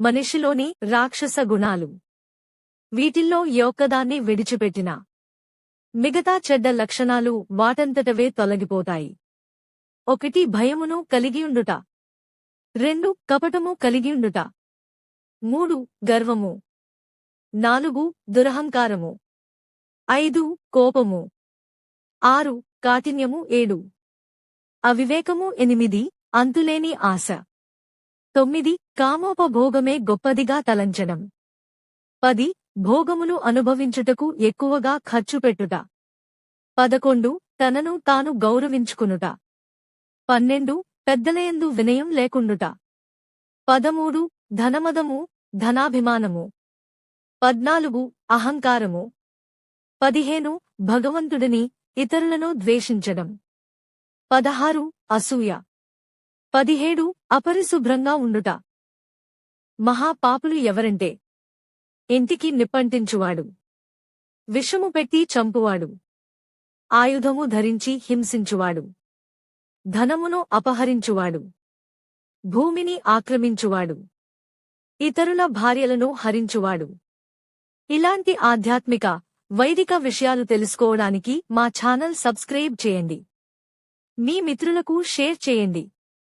మనిషిలోని రాక్షస గుణాలు. వీటిల్లో యొక్కదాన్ని విడిచిపెట్టిన. మిగతా చెడ్డ లక్షణాలు వాటంతటవే తొలగిపోతాయి. ఒకటి భయమును కలిగియుండుట రెండు కపటము కలిగియుండుట మూడు గర్వము. నాలుగు దురహంకారము. ఐదు కోపము. ఆరు కాఠిన్యము ఏడు. అవివేకము ఎనిమిది అంతులేని ఆశ. తొమ్మిది కామోపభోగమే గొప్పదిగా తలంచడం. పది భోగములు అనుభవించుటకు ఎక్కువగా ఖర్చు పెట్టుట పదకొండు తనను తాను గౌరవించుకునుట. పన్నెండు పెద్దలయందు వినయం లేకుండుట. పదమూడు ధనమదము ధనాభిమానము. పద్నాలుగు అహంకారము. పదిహేను భగవంతుడిని ఇతరులను ద్వేషించడం. పదహారు అసూయ. పదిహేడు అపరిశుభ్రంగా ఉండుట. మహాపాపులు ఎవరంటే? ఇంటికి నిప్పంటించువాడు. విషము పెట్టి చంపువాడు. ఆయుధము ధరించి హింసించువాడు. ధనమును అపహరించువాడు. భూమిని ఆక్రమించువాడు. ఇతరుల భార్యలను హరించువాడు. ఇలాంటి ఆధ్యాత్మిక వైదిక విషయాలు తెలుసుకోవడానికి మా ఛానల్ సబ్స్క్రైబ్ చేయండి. మీ మిత్రులకు షేర్ చేయండి.